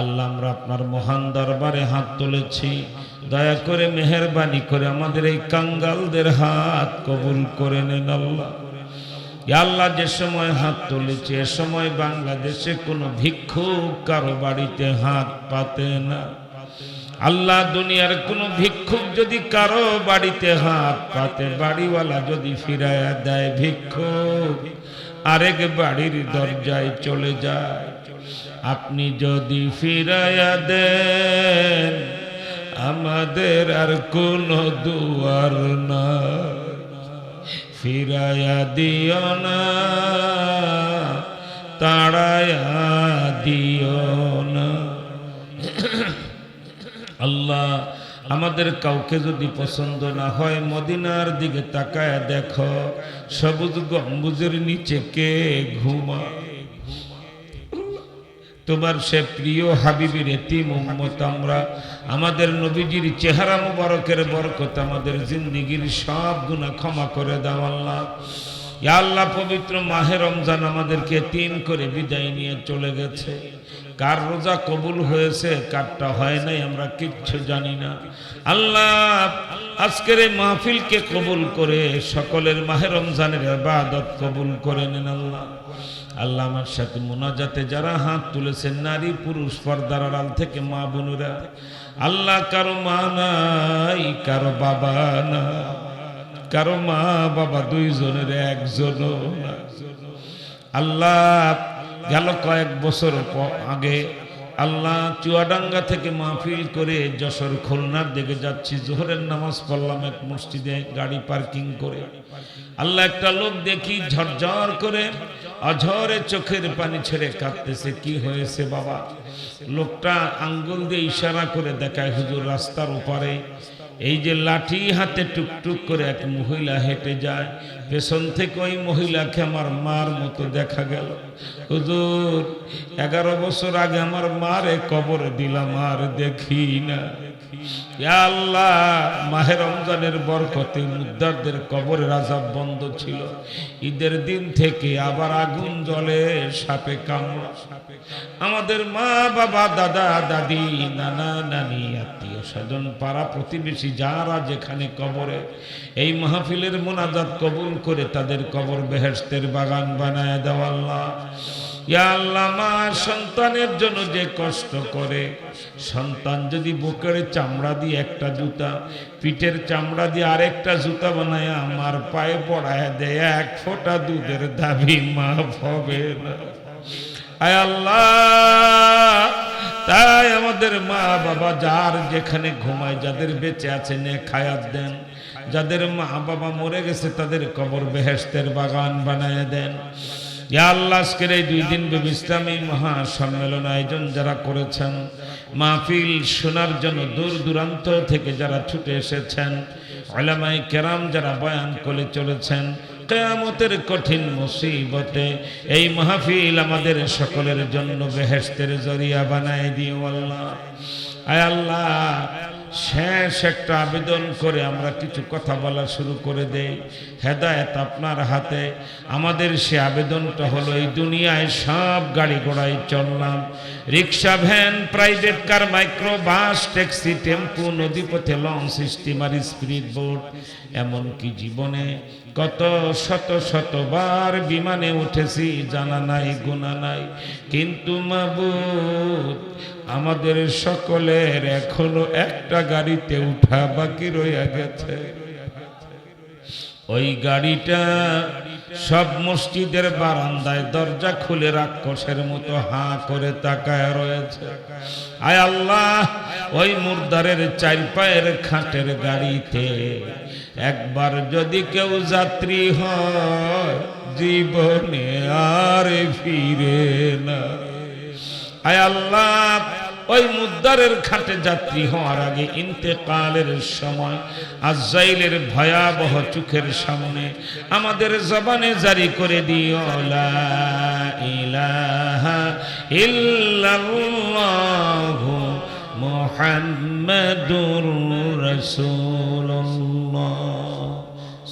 আল্লাহ, আমরা আপনার মহান দরবারে হাত তুলেছি। দয়া করে মেহরবানি করে আমাদের এই কাঙ্গালদের হাত কবুল করে নেন আল্লাহ। আল্লাহ, যে সময় হাত তুলেছে, এ সময় বাংলাদেশে কোনো ভিক্ষুক কারও বাড়িতে হাত পাতে না। আল্লাহ, দুনিয়ার কোনো ভিক্ষুক যদি কারও বাড়িতে হাত পাতে, বাড়িওয়ালা যদি ফিরাইয়া দেয় ভিক্ষুক। আরেক বাড়ির দরজায় চলে যায়। আপনি যদি ফিরাইয়া দেন, আমাদের আর কোনো দুয়ার না ফিরাইয়া দিও না তাড়ায়া দিও না। আল্লাহ আমাদের কাউকে যদি পছন্দ না হয়, মদিনার দিকে তাকায় দেখো, সবুজ গম্বুজের নিচে কে ঘুমা তোমার সে প্রিয় হাবিবের এতিম উম্মত আমরা। আমাদের নবীজির চেহারা মুবারকের বরকত আমাদের জিন্দিগির সব গুণা ক্ষমা করে দাও আল্লাহ। ইয়া আল্লাহ, পবিত্র মাহে রমজান আমাদেরকে তিন করে বিদায় নিয়ে চলে গেছে। কার রোজা কবুল হয়েছে, কারটা হয় নাই আমরা কিচ্ছু জানি না। আল্লাহ, আজকের এই মাহফিলকে কবুল করে সকলের মাহে রমজানের ইবাদত কবুল করে নেন আল্লাহ। আল্লাহ আমার সাথে মোনাজাতে যারা হাত তুলেছেন, নারী, পুরুষ পর্দার আড়াল থেকে মা বোনেরা, আল্লাহ কারও মা নাই, কারও বাবা না কারও মা বাবা দুইজনের একজনও না। আল্লাহ গেল কয়েক বছর আগে আল্লাহ চুয়াডাঙ্গা থেকে মাহফিল করে যশোর খুলনার দিকে যাচ্ছি। জোহরের নামাজ পড়লাম এক মসজিদে গাড়ি পার্কিং করে। আল্লাহ একটা লোক দেখি ঝরঝর করে অঝরে চোখের পানি ছেড়ে কাঁদতেছে, কি হয়েছে বাবা? লোকটা আঙ্গুল দিয়ে ইশারা করে দেখায়, হুজুর, রাস্তার ওপারে এই যে লাঠি হাতে টুকটুক করে এক মহিলা হেঁটে যায়, পেছন থেকে ওই মহিলাকে আমার মার মতো দেখা গেল। হুজুর, এগারো বছর আগে আমার মারে কবরে দিলাম, আর দেখি না। আল্লাহ, মাহে রমজানের বরকতে মুদ্দারদের কবরের আজাব বন্ধ ছিল। ঈদের দিন থেকে আবার আগুন জ্বলে, সাপে কামড় আমাদের মা, বাবা, দাদা, দাদি, নানা, নানি, আত্মীয় স্বজন, পাড়া প্রতিবেশী যারা যেখানে কবরে, এই মাহফিলের মোনাজাত কবুল করে তাদের কবর বেহেস্তের বাগান বানায় দেওয়া আল্লাহ, মা সন্তানের জন্য যে কষ্ট করে, সন্তান যদি বুকের চামড়া দিয়ে একটা জুতা, পিঠের চামড়া দিয়ে আরেকটা জুতা বানায়, আমার পায়ে পড়ায় দেয়, এক ফোঁটা দুধের দাবি মাফ হবে না। আয় আল্লাহ, তাই আমাদের মা বাবা যার যেখানে ঘুমায়, যাদের বেঁচে আছে নে খায়াত দেন। যাদের মা বাবা মরে গেছে, তাদের কবর বেহেস্তের বাগান বানায় দেন। আল্লাহ, আজকের এই দুই দিন ব্যাপী ইসলামী মহা সম্মেলন আয়োজন যারা করেছেন, মাহফিল শোনার জন্য দূর দূরান্ত থেকে যারা ছুটে এসেছেন ওলামাই কেরাম যারা বয়ান করে চলেছেন, কেয়ামতের কঠিন মুসিবতে এই মাহফিল আমাদের সকলের জন্য বেহেস্তের জরিয়া বানায় দিও আল্লাহ। আয় আল্লাহ শেষ একটা আবেদন করে আমরা কিছু কথা বলা শুরু করে দেই। হেদায়ত আপনার হাতে। আমাদের সে আবেদনটা হলো, এই দুনিয়ায় সব গাড়ি ঘোড়ায় চললাম। Rickshaw, van, private car, micro, bus, taxi, tempo, নদীপথে লঞ্চ, স্টিমার, স্পিড বোট, এমনকি জীবনে কত শত শতবার বিমানে উঠেছি, জানা নাই, গুণা নাই। কিন্তু মাবুদ, আমাদের সকলের এখনও একটা গাড়িতে উঠা বাকি রইয়া গেছে। ওই গাড়িটা সব মসজিদের বারান্দায় দরজা খুলে রাক্ষসের মতো হাঁ করে তাকায় রয়েছে। আয় আল্লাহ, ওই মুর্দারের চার পায়ের খাটের গাড়িতে একবার যদি কেউ যাত্রী হয়, জীবনে আর ফিরে না। আয় আল্লাহ ওই মুদ্দারের খাটে যাত্রী হওয়ার আগে ইন্তেকালের সময় আজাইলের ভয়াবহ চোখের সামনে আমাদের জবানে জারি করে দিও ইলাহা মুহাম্মাদুর রাসূল